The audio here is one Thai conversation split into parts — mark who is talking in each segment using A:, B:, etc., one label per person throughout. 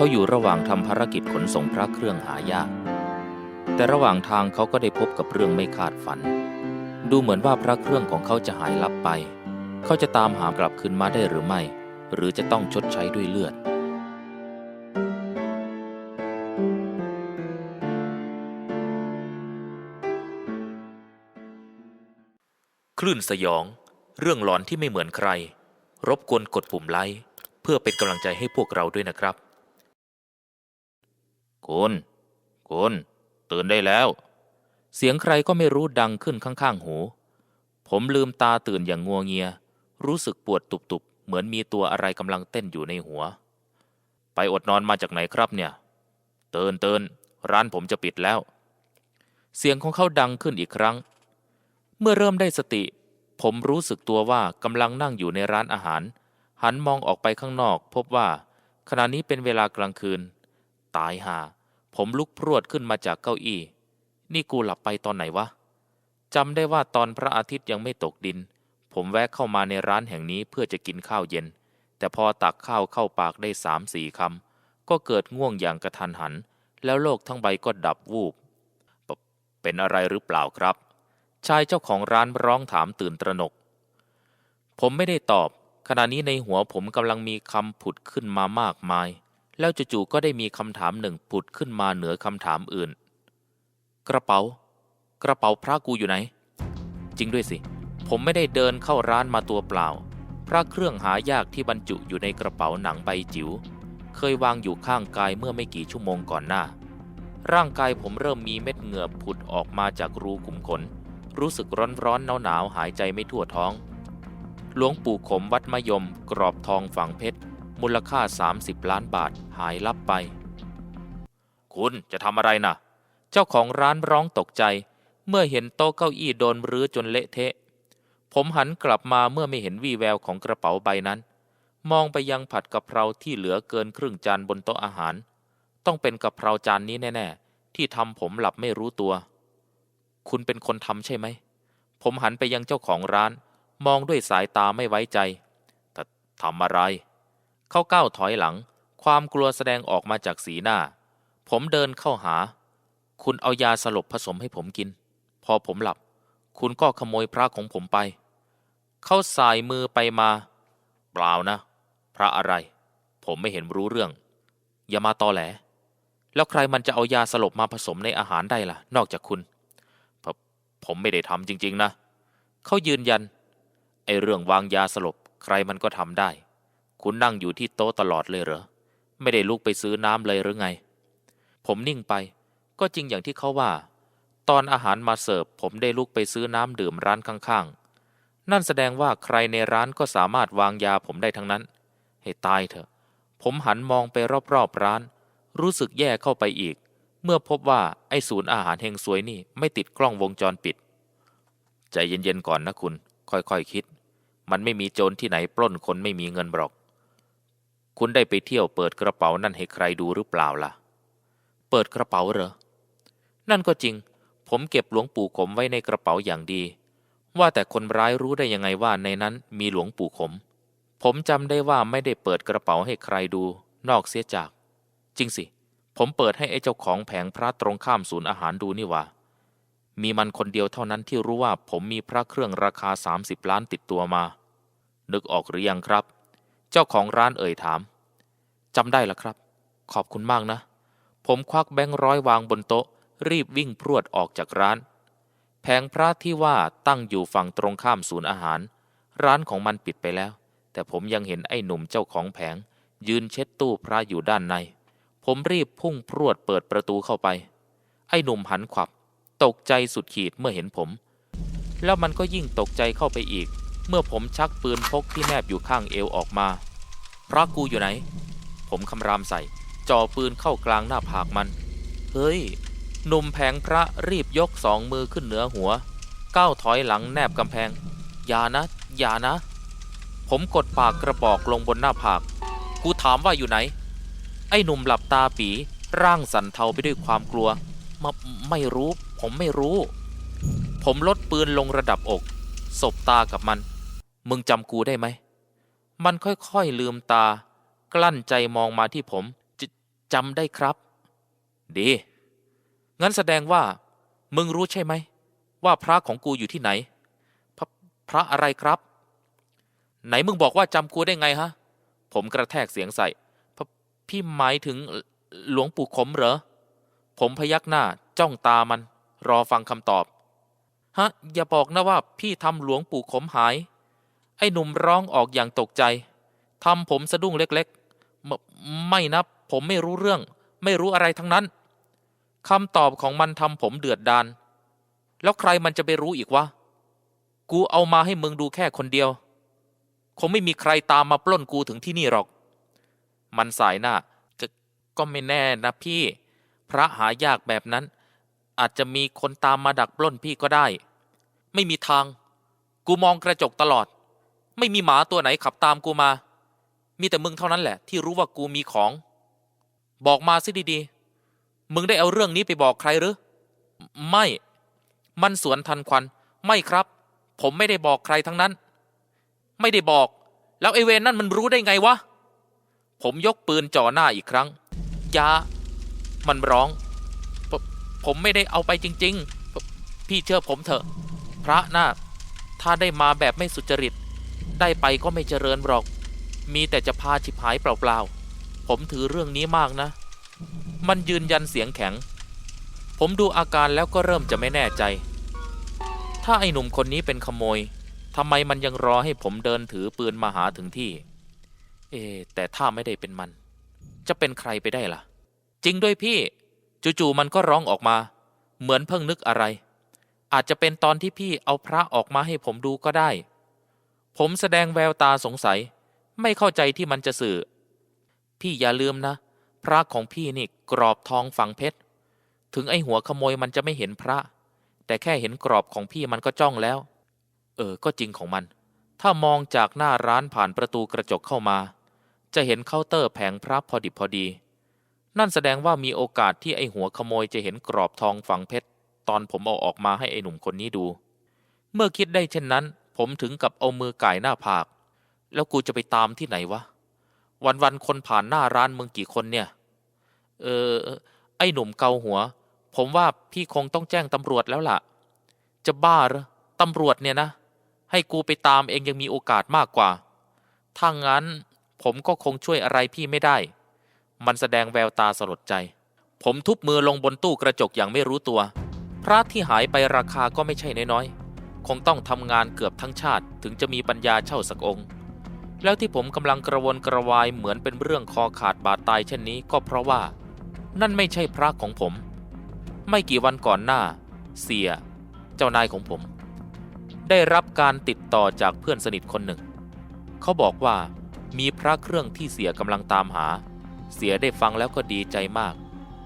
A: เขาอยู่ระหว่างทำภารกิจขนส่งพระเครื่องหายาก แต่ระหว่างทางเขาก็ได้พบกับเรื่องไม่คาดฝัน ดูเหมือนว่าพระเครื่องของเขาจะหายลับไป เขาจะตามหากลับคืนมาได้หรือไม่ หรือจะต้องชดใช้ด้วยเลือด คลื่นสยอง เรื่องหลอนที่ไม่เหมือนใคร รบกวนกดปุ่มไลค์เพื่อเป็นกำลังใจให้พวกเราด้วยนะครับ คุณ คุณ ตื่นได้แล้ว เสียงใครก็ไม่รู้ดังขึ้นข้างๆ หู ผมลืมตาตื่นอย่างงัวเงีย รู้สึกปวดตุบๆ เหมือนมีตัวอะไรกำลังเต้นอยู่ในหัว ไปอดนอนมาจากไหนครับเนี่ย เตือนเตือนร้านผมจะปิดแล้ว เสียงของเขาดังขึ้นอีกครั้ง เมื่อเริ่มได้สติ ผมรู้สึกตัวว่ากำลังนั่งอยู่ในร้านอาหาร หันมองออกไปข้างนอก พบว่าขณะนี้เป็นเวลากลางคืน ตายห่า ผมลุกพรวดขึ้นมาจากเก้าอี้ นี่กูหลับไปตอนไหนวะจำได้ว่าตอนพระอาทิตย์ยังไม่ตกดิน ผมแวะเข้ามาในร้านแห่งนี้เพื่อจะกินข้าวเย็น แต่พอตักข้าวเข้าปากได้สามสี่คำก็เกิดง่วงอย่างกระทันหัน แล้วโลกทั้งใบก็ดับวูบ เป็นอะไรหรือเปล่าครับ ชายเจ้าของร้านร้องถามตื่นตระหนก ผมไม่ได้ตอบ ขณะนี้ในหัวผมกำลังมีคำผุดขึ้นมามากมาย แล้วจู่ๆก็ได้มีคำถามหนึ่งผุดขึ้นมาเหนือคำถามอื่น กระเป๋า กระเป๋าพระกูอยู่ไหน จริงด้วยสิ ผมไม่ได้เดินเข้าร้านมาตัวเปล่า พระเครื่องหายากที่บรรจุอยู่ในกระเป๋าหนังใบจิ๋วเคยวางอยู่ข้างกายเมื่อไม่กี่ชั่วโมงก่อนหน้า ร่างกายผมเริ่มมีเม็ดเหงื่อผุดออกมาจากรูขุมขน รู้สึกร้อนร้อนหนาวหนาวๆหายใจไม่ทั่วท้อง หลวงปู่ขมวัดมะยมกรอบทองฝังเพชร มูลค่า 30 ล้านบาทหายลับไป คุณจะทำอะไรนะ่ะ เจ้าของร้านร้องตกใจ เมื่อเห็นโต๊ะเก้าอี้โดนรื้อจนเละเทะ ผมหันกลับมาเมื่อไม่เห็นวี่แววของกระเป๋าใบนั้น มองไปยังผัดกะเพราที่เหลือเกินครึ่งจานบนโต๊ะอาหาร ต้องเป็นกะเพราจานนี้แน่ๆ ที่ทำผมหลับไม่รู้ตัว คุณเป็นคนทำใช่ไหม ผมหันไปยังเจ้าของร้าน มองด้วยสายตาไม่ไว้ใจแต่ทำอะไร เขาก้าวถอยหลัง ความกลัวแสดงออกมาจากสีหน้า ผมเดินเข้าหา คุณเอายาสลบผสมให้ผมกิน พอผมหลับ คุณก็ขโมยพระของผมไป เขาสายมือไปมา เปล่านะ พระอะไร ผมไม่เห็นรู้เรื่อง อย่ามาตอแหล แล้วใครมันจะเอายาสลบมาผสมในอาหารได้ล่ะ นอกจากคุณ ผมผมไม่ได้ทำจริง ๆ นะ เขายืนยันไอเรื่องวางยาสลบใครมันก็ทำได้ คุณนั่งอยู่ที่โต๊ะตลอดเลยเหรอ ไม่ได้ลุกไปซื้อน้ำเลยหรือไง ผมนิ่งไป ก็จริงอย่างที่เขาว่า ตอนอาหารมาเสิร์ฟผมได้ลุกไปซื้อน้ำดื่มร้านข้างๆ นั่นแสดงว่าใครในร้านก็สามารถวางยาผมได้ทั้งนั้น ให้ตายเถอะ ผมหันมองไปรอบๆร้าน รู้สึกแย่เข้าไปอีก เมื่อพบว่าไอ้ศูนย์อาหารเฮงซวยนี่ไม่ติดกล้องวงจรปิด ใจเย็นๆก่อนนะคุณ ค่อยๆคคิด มันไม่มีโจรที่ไหนปล้นคนไม่มีเงินหรอก คุณได้ไปเที่ยวเปิดกระเป๋านั่นให้ใครดูหรือเปล่าล่ะ เปิดกระเป๋าเหรอ นั่นก็จริง ผมเก็บหลวงปู่ขมไว้ในกระเป๋าอย่างดี ว่าแต่คนร้ายรู้ได้ยังไงว่าในนั้นมีหลวงปู่ขม ผมจำได้ว่าไม่ได้เปิดกระเป๋าให้ใครดู นอกเสียจาก จริงสิ ผมเปิดให้ไอ้เจ้าของแผงพระตรงข้ามศูนย์อาหารดูนี่ว่า มีมันคนเดียวเท่านั้นที่รู้ว่าผมมีพระเครื่องราคา 30 ล้านติดตัวมา นึกออกหรือยังครับ เจ้าของร้านเอ่ยถามจำได้ละครับ ขอบคุณมากนะ ผมควักแบงค์ร้อยวางบนโต๊ะ รีบวิ่งพรวดออกจากร้าน แผงพระที่ว่าตั้งอยู่ฝั่งตรงข้ามศูนย์อาหาร ร้านของมันปิดไปแล้ว แต่ผมยังเห็นไอ้หนุ่มเจ้าของแผง ยืนเช็ดตู้พระอยู่ด้านใน ผมรีบพุ่งพรวดเปิดประตูเข้าไป ไอ้หนุ่มหันขวับ ตกใจสุดขีดเมื่อเห็นผม แล้วมันก็ยิ่งตกใจเข้าไปอีก เมื่อผมชักปืนพกที่แนบอยู่ข้างเอวออกมา พระกูอยู่ไหน ผมคำรามใส่ จ่อปืนเข้ากลางหน้าผากมัน เฮ้ย หนุ่มแผงพระรีบยกสองมือขึ้นเหนือหัว ก้าวถอยหลังแนบกำแพง อย่านะ อย่านะ ผมกดปากกระบอกลงบนหน้าผาก กูถามว่าอยู่ไหน ไอ้หนุ่มหลับตาปี ร่างสั่นเทาไปด้วยความกลัวมไม่รู้ ผมไม่รู้ ผมลดปืนลงระดับอก สบตากับมัน มึงจำกูได้ไหม มันค่อยๆลืมตา กลั้นใจมองมาที่ผมจจำได้ครับ ดี งั้นแสดงว่า มึงรู้ใช่ไหม ว่าพระของกูอยู่ที่ไหนพระพระอะไรครับ ไหนมึงบอกว่าจำกูได้ไงฮะ ผมกระแทกเสียงใส่พพี่หมายถึงหลวงปู่ขมเหรอ ผมพยักหน้าจ้องตามัน รอฟังคำตอบ ฮะ อย่าบอกนะว่าพี่ทำหลวงปู่ขมหาย ไอ้หนุ่มร้องออกอย่างตกใจทำผมสะดุ้งเล็กๆ ไม่นะผมไม่รู้เรื่อง ไม่รู้อะไรทั้งนั้นคำตอบของมันทำผมเดือดดาน แล้วใครมันจะไปรู้อีกวะ กูเอามาให้มึงดูแค่คนเดียว คงไม่มีใครตามมาปล้นกูถึงที่นี่หรอก มันสายหน้าก็ก็ไม่แน่นะพี่ พระหายากแบบนั้น อาจจะมีคนตามมาดักปล้นพี่ก็ได้ ไม่มีทาง กูมองกระจกตลอด ไม่มีหมาตัวไหนขับตามกูมา มีแต่มึงเท่านั้นแหละ ที่รู้ว่ากูมีของ บอกมาสิดีๆ มึงได้เอาเรื่องนี้ไปบอกใครหรือ ไม่ มันสวนทันควัน ไม่ครับ ผมไม่ได้บอกใครทั้งนั้น ไม่ได้บอก แล้วไอเวนนั่นมันรู้ได้ไงวะ ผมยกปืนจ่อหน้าอีกครั้งยามันร้องผผมไม่ได้เอาไปจริง ๆ พี่เชื่อผมเถอะ พระน่าถ้าได้มาแบบไม่สุจริต ได้ไปก็ไม่เจริญหรอก มีแต่จะพาฉิบหายเปล่าๆ ผมถือเรื่องนี้มากนะ มันยืนยันเสียงแข็ง ผมดูอาการแล้วก็เริ่มจะไม่แน่ใจ ถ้าไอ้หนุ่มคนนี้เป็นขโมยทำไมมันยังรอให้ผมเดินถือปืนมาหาถึงที่ เอ แต่ถ้าไม่ได้เป็นมัน จะเป็นใครไปได้ล่ะ จริงด้วยพี่ จู่ๆมันก็ร้องออกมา เหมือนเพิ่งนึกอะไร อาจจะเป็นตอนที่พี่เอาพระออกมาให้ผมดูก็ได้ ผมแสดงแววตาสงสัย ไม่เข้าใจที่มันจะสื่อ พี่อย่าลืมนะ พระของพี่นี่กรอบทองฝังเพชร ถึงไอหัวขโมยมันจะไม่เห็นพระ แต่แค่เห็นกรอบของพี่มันก็จ้องแล้ว เออ ก็จริงของมัน ถ้ามองจากหน้าร้านผ่านประตูกระจกเข้ามา จะเห็นเคาน์เตอร์แผงพระพอดิบพอดี นั่นแสดงว่ามีโอกาสที่ไอหัวขโมยจะเห็นกรอบทองฝังเพชร ตอนผมเอาออกมาให้ไอหนุ่มคนนี้ดู เมื่อคิดได้เช่นนั้น ผมถึงกับเอามือไก่หน้าผาก แล้วกูจะไปตามที่ไหนวะ วันๆคนผ่านหน้าร้านมึงกี่คนเนี่ย เออ ไอหนุ่มเกาหัว ผมว่าพี่คงต้องแจ้งตำรวจแล้วล่ะ จะบ้าหรอตำรวจเนี่ยนะ ให้กูไปตามเองยังมีโอกาสมากกว่า ถ้างั้นผมก็คงช่วยอะไรพี่ไม่ได้ มันแสดงแววตาสลดใจ ผมทุบมือลงบนตู้กระจกอย่างไม่รู้ตัว พระที่หายไปราคาก็ไม่ใช่น้อยๆ คงต้องทำงานเกือบทั้งชาติถึงจะมีปัญญาเช่าสักองค์ แล้วที่ผมกำลังกระวนกระวายเหมือนเป็นเรื่องคอขาดบาดตายเช่นนี้ก็เพราะว่า นั่นไม่ใช่พระของผม ไม่กี่วันก่อนหน้า เสีย เจ้านายของผม ได้รับการติดต่อจากเพื่อนสนิทคนหนึ่ง เขาบอกว่ามีพระเครื่องที่เสียกำลังตามหา เสียได้ฟังแล้วก็ดีใจมาก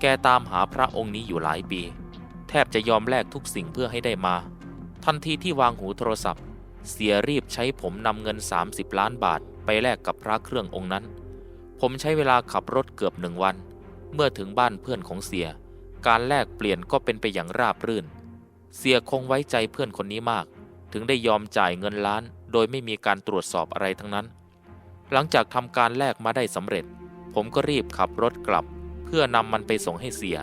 A: แกตามหาพระองค์นี้อยู่หลายปี แทบจะยอมแลกทุกสิ่งเพื่อให้ได้มา ทันทีที่วางหูโทรศัพท์ เสียรีบใช้ผมนำเงิน 30 ล้านบาทไปแลกกับพระเครื่ององค์นั้น ผมใช้เวลาขับรถเกือบหนึ่งวัน เมื่อถึงบ้านเพื่อนของเสีย การแลกเปลี่ยนก็เป็นไปอย่างราบรื่น เสียคงไว้ใจเพื่อนคนนี้มาก ถึงได้ยอมจ่ายเงินล้าน โดยไม่มีการตรวจสอบอะไรทั้งนั้น หลังจากทำการแลกมาได้สำเร็จ ผมก็รีบขับรถกลับ เพื่อนำมันไปส่งให้เสีย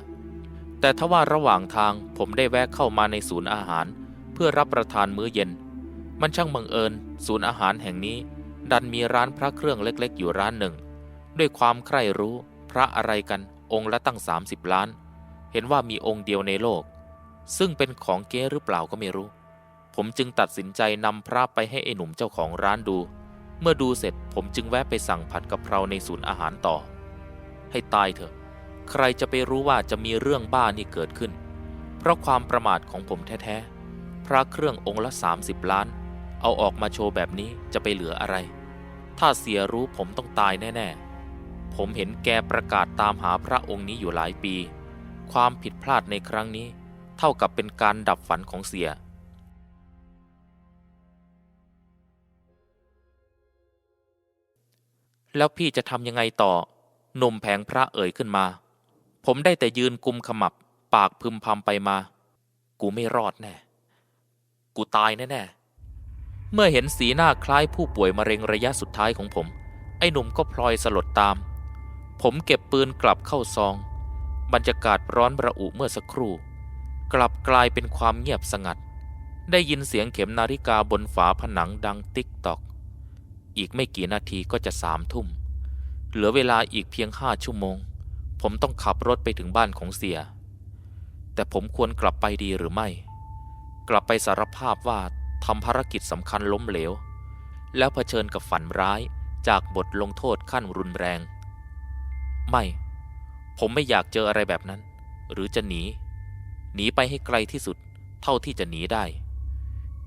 A: แต่ทว่าระหว่างทางผมได้แวะเข้ามาในศูนย์อาหาร พื่อรับประทานมื้อเย็น มันช่างบังเอิญ ศูนย์อาหารแห่งนี้ ดันมีร้านพระเครื่องเล็กๆ อยู่ร้านหนึ่ง ด้วยความใคร่รู้พระอะไรกันองค์ละตั้ง 30 ล้าน เห็นว่ามีองค์เดียวในโลก ซึ่งเป็นของเก๊หรือเปล่าก็ไม่รู้ ผมจึงตัดสินใจนำพระไปให้ไอ้หนุ่มเจ้าของร้านดู เมื่อดูเสร็จผมจึงแวะไปสั่งผัดกะเพราในศูนย์อาหารต่อ ให้ตายเถอะ ใครจะไปรู้ว่าจะมีเรื่องบ้านี่เกิดขึ้น เพราะความประมาทของผมแท้ๆ พระเครื่ององค์ละ 30 ล้าน เอาออกมาโชว์แบบนี้จะไปเหลืออะไร ถ้าเสียรู้ผมต้องตายแน่ๆ ผมเห็นแกประกาศตามหาพระองค์นี้อยู่หลายปี ความผิดพลาดในครั้งนี้ เท่ากับเป็นการดับฝันของเสียแล้วพี่จะทำยังไงต่อหนุ่มแผงพระเอ่ยขึ้นมา ผมได้แต่ยืนกุมขมับ ปากพึมพำไปมา กูไม่รอดแน่ กูตายแน่ๆ เมื่อเห็นสีหน้าคล้ายผู้ป่วยมะเร็งระยะสุดท้ายของผม ไอ้หนุ่มก็พลอยสลดตามผผมเก็บปืนกลับเข้าซอง บรรยากาศร้อนระอุเมื่อสักครู่ กลับกลายเป็นความเงียบสงัด ได้ยินเสียงเข็มนาฬิกาบนฝาผนังดังติ๊กตอก อีกไม่กี่นาทีก็จะสามทุ่ม เหลือเวลาอีกเพียงห้าชั่วโมง ผมต้องขับรถไปถึงบ้านของเสีย แต่ผมควรกลับไปดีหรือไม่ กลับไปสารภาพว่าทำภารกิจสำคัญล้มเหลว แล้วเผชิญกับฝันร้ายจากบทลงโทษขั้นรุนแรง ไม่ ผมไม่อยากเจออะไรแบบนั้น หรือจะหนี หนีไปให้ไกลที่สุดเท่าที่จะหนีได้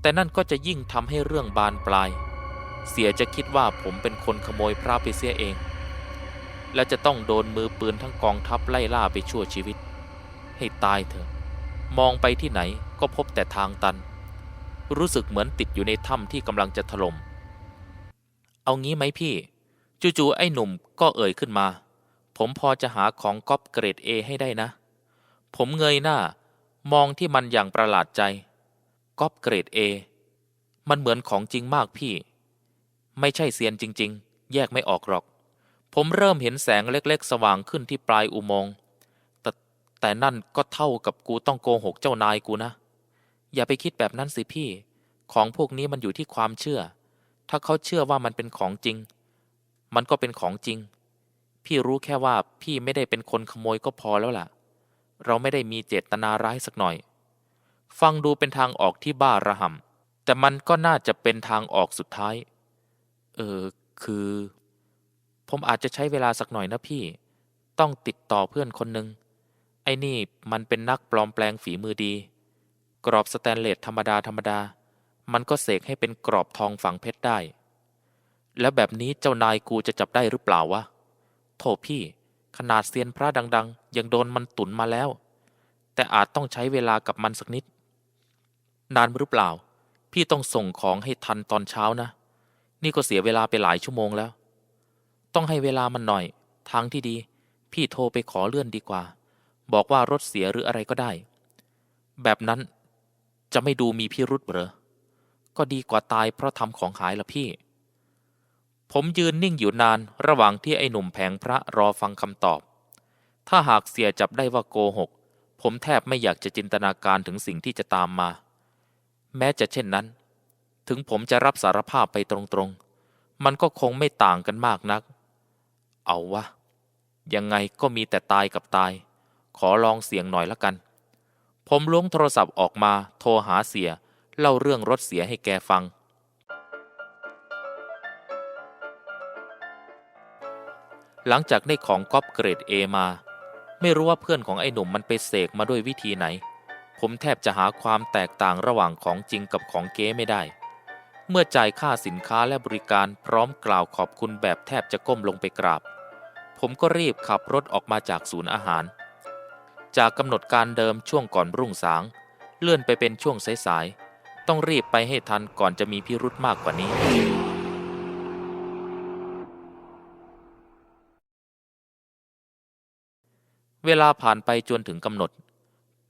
A: แต่นั่นก็จะยิ่งทำให้เรื่องบานปลาย เสียจะคิดว่าผมเป็นคนขโมยพระไปเสียเอง และจะต้องโดนมือปืนทั้งกองทัพไล่ล่าไปชั่วชีวิต ให้ตายเถอะ มองไปที่ไหน ก็พบแต่ทางตัน รู้สึกเหมือนติดอยู่ในถ้ำที่กำลังจะถล่ม เอางี้ไหมพี่ จู่ๆไอ้หนุ่มก็เอ่ยขึ้นมา ผมพอจะหาของก๊อปเกรด A ให้ได้นะ ผมเงยหน้า มองที่มันอย่างประหลาดใจก๊อปเกรด A มันเหมือนของจริงมากพี่ ไม่ใช่เซียนจริง ๆ แยกไม่ออกหรอก ผมเริ่มเห็นแสงเล็กๆ สว่างขึ้นที่ปลายอุโมงค์แต่แต่นั่นก็เท่ากับกูต้องโกหกเจ้านายกูนะ อย่าไปคิดแบบนั้นสิพี่ ของพวกนี้มันอยู่ที่ความเชื่อ ถ้าเขาเชื่อว่ามันเป็นของจริง มันก็เป็นของจริง พี่รู้แค่ว่าพี่ไม่ได้เป็นคนขโมยก็พอแล้วล่ะ เราไม่ได้มีเจตนาร้ายสักหน่อย ฟังดูเป็นทางออกที่บ้าระห่ำแต่มันก็น่าจะเป็นทางออกสุดท้าย เออ คือ ผมอาจจะใช้เวลาสักหน่อยนะพี่ ต้องติดต่อเพื่อนคนหนึ่งไอ้นี่มันเป็นนักปลอมแปลงฝีมือดี กรอบสแตนเลสธรรมดาธรรมดา มันก็เสกให้เป็นกรอบทองฝังเพชรได้ แล้วแบบนี้เจ้านายกูจะจับได้หรือเปล่าวะโทษพี่ ขนาดเซียนพระดัง ๆ ยังโดนมันตุนมาแล้ว แต่อาจต้องใช้เวลากับมันสักนิด นานหรือเปล่า พี่ต้องส่งของให้ทันตอนเช้านะ นี่ก็เสียเวลาไปหลายชั่วโมงแล้ว ต้องให้เวลามันหน่อย ทางที่ดี พี่โทรไปขอเลื่อนดีกว่า บอกว่ารถเสียหรืออะไรก็ได้ แบบนั้น จะไม่ดูมีพิรุษเหรอ ก็ดีกว่าตายเพราะทำของหายละพี่ ผมยืนนิ่งอยู่นานระหว่างที่ไอ้หนุ่มแผงพระรอฟังคำตอบ ถ้าหากเสียจับได้ว่าโกหก ผมแทบไม่อยากจะจินตนาการถึงสิ่งที่จะตามมา แม้จะเช่นนั้น ถึงผมจะรับสารภาพไปตรงๆ มันก็คงไม่ต่างกันมากนัก เอาวะ ยังไงก็มีแต่ตายกับตาย ขอลองเสียงหน่อยละกัน ผมล้วงโทรศัพท์ออกมาโทรหาเสีย เล่าเรื่องรถเสียให้แกฟัง หลังจากได้ของก๊อปเกรด A มา ไม่รู้ว่าเพื่อนของไอ้หนุ่มมันไปเสกมาด้วยวิธีไหน ผมแทบจะหาความแตกต่างระหว่างของจริงกับของเก๊ไม่ได้ เมื่อจ่ายค่าสินค้าและบริการพร้อมกล่าวขอบคุณแบบแทบจะก้มลงไปกราบ ผมก็รีบขับรถออกมาจากศูนย์อาหาร จากกำหนดการเดิมช่วงก่อนรุ่งสาง เลื่อนไปเป็นช่วงสายๆต้องรีบไปให้ทันก่อนจะมีพิรุธมากกว่านี้ เวลาผ่านไปจนถึงกำหนด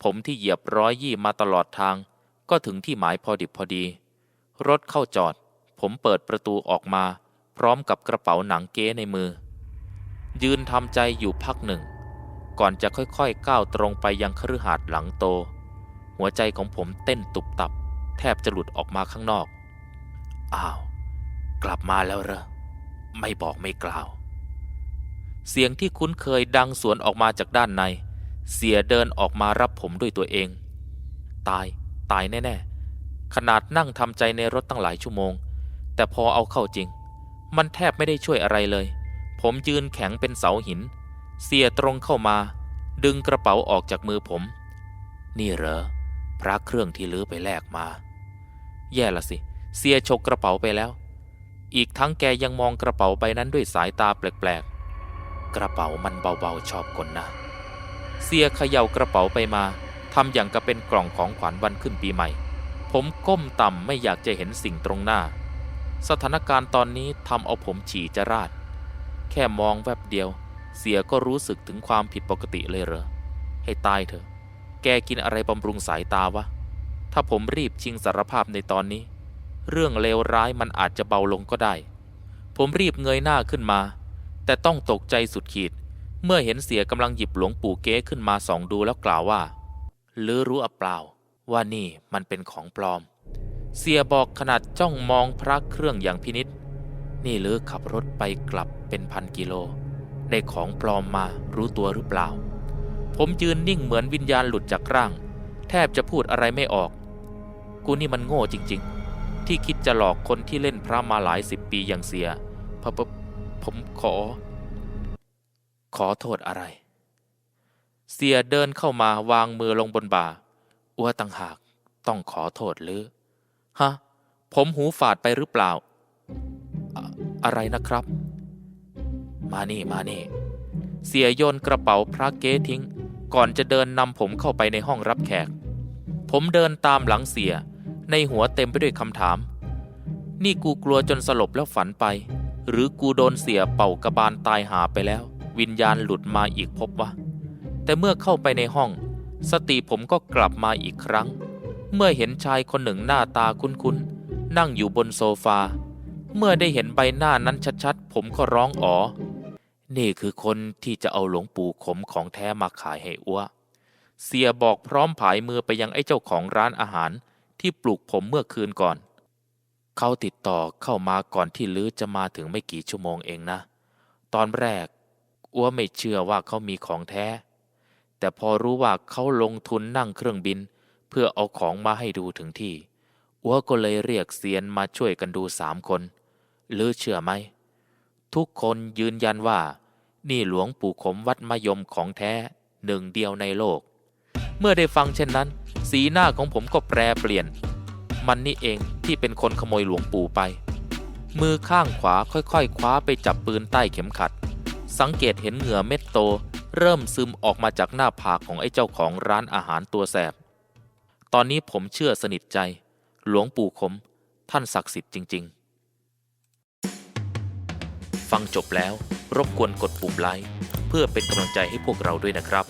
A: ผมที่เหยียบร้อยยี่มาตลอดทาง ก็ถึงที่หมายพอดิบพอดี รถเข้าจอด ผมเปิดประตูออกมา พร้อมกับกระเป๋าหนังเก๊ในมือ ยืนทำใจอยู่พักหนึ่ง ก่อนจะค่อยๆก้าวตรงไปยังคฤหาสน์หลังโต หัวใจของผมเต้นตุบตับ แทบจะหลุดออกมาข้างนอก อ้าว กลับมาแล้วเหรอ ไม่บอกไม่กล่าว เสียงที่คุ้นเคยดังสวนออกมาจากด้านใน เสียเดินออกมารับผมด้วยตัวเอง ตาย ตายแน่ๆ ขนาดนั่งทำใจในรถตั้งหลายชั่วโมง แต่พอเอาเข้าจริง มันแทบไม่ได้ช่วยอะไรเลย ผมยืนแข็งเป็นเสาหิน เสียตรงเข้ามา ดึงกระเป๋าออกจากมือผม นี่เหรอ พระเครื่องที่ลื้อไปแลกมา แย่ละสิ เสียฉกกระเป๋าไปแล้ว อีกทั้งแกยังมองกระเป๋าใบนั้นด้วยสายตาแปลกๆ กระเป๋ามันเบาๆชอบคนนะ เสียเขย่ากระเป๋าไปมาทำอย่างกับเป็นกล่องของขวัญวันขึ้นปีใหม่ ผมก้มต่ำไม่อยากจะเห็นสิ่งตรงหน้า สถานการณ์ตอนนี้ทำเอาผมฉี่จะราด แค่มองแวบเดียว เสียก็รู้สึกถึงความผิดปกติเลยเหรอ ให้ตายเถอะ แกกินอะไรบำรุงสายตาวะ ถ้าผมรีบชิงสารภาพในตอนนี้ เรื่องเลวร้ายมันอาจจะเบาลงก็ได้ ผมรีบเงยหน้าขึ้นมา แต่ต้องตกใจสุดขีด เมื่อเห็นเสียกำลังหยิบหลวงปู่เก๊ขึ้นมาส่องดูแล้วกล่าวว่าลือรู้อับเปล่า ว่านี่มันเป็นของปลอม เสียบอกขนาดจ้องมองพระเครื่องอย่างพินิษนี่ลือขับรถไปกลับเป็นพันกิโล ได้ของปลอมมารู้ตัวหรือเปล่า ผมยืนนิ่งเหมือนวิญญาณหลุดจากร่าง แทบจะพูดอะไรไม่ออก กูนี่มันโง่จริง ๆ ที่คิดจะหลอกคนที่เล่นพระมาหลายสิบปีอย่างเสียพพผมขอ ขอโทษอะไร เสียเดินเข้ามาวางมือลงบนบ่าอ้วตังหากต้องขอโทษหรือ ฮะ ผมหูฝาดไปหรือเปล่าออะไรนะครับ มานี่มานี่ เสียโยนกระเป๋าพระเก๊ทิ้ง ก่อนจะเดินนำผมเข้าไปในห้องรับแขก ผมเดินตามหลังเสีย ในหัวเต็มไปด้วยคำถาม นี่กูกลัวจนสลบแล้วฝันไป หรือกูโดนเสียเป่ากระบาลตายหาไปแล้ว วิญญาณหลุดมาอีกพบวะ แต่เมื่อเข้าไปในห้อง สติผมก็กลับมาอีกครั้ง เมื่อเห็นชายคนหนึ่งหน้าตาคุ้นๆนั่งอยู่บนโซฟา เมื่อได้เห็นใบหน้านั้นชัดๆ ผมก็ร้องอ๋อ นี่คือคนที่จะเอาหลวงปู่ขมของแท้มาขายให้อ้วเสียบอกพร้อมผายมือไปยังไอ้เจ้าของร้านอาหารที่ปลูกผมเมื่อคืนก่อน เขาติดต่อเข้ามาก่อนที่ลือจะมาถึงไม่กี่ชั่วโมงเองนะ ตอนแรกอ้วไม่เชื่อว่าเขามีของแท้ แต่พอรู้ว่าเขาลงทุนนั่งเครื่องบิน เพื่อเอาของมาให้ดูถึงที่อ้วก็เลยเรียกเซียนมาช่วยกันดูสามคนลือเชื่อไหม ทุกคนยืนยันว่า นี่หลวงปู่ขมวัดมะยมของแท้หนึ่งเดียวในโลก เมื่อได้ฟังเช่นนั้น สีหน้าของผมก็แปรเปลี่ยน มันนี่เองที่เป็นคนขโมยหลวงปู่ไป มือข้างขวาค่อยๆคว้าไปจับปืนใต้เข็มขัด สังเกตเห็นเหงื่อเม็ดโต เริ่มซึมออกมาจากหน้าผากของไอ้เจ้าของร้านอาหารตัวแสบ ตอนนี้ผมเชื่อสนิทใจ หลวงปู่ขม ท่านศักดิ์สิทธิ์จริง ๆ ฟังจบแล้ว รบกวนกดปุ่มไลค์เพื่อเป็นกำลังใจให้พวกเราด้วยนะครับ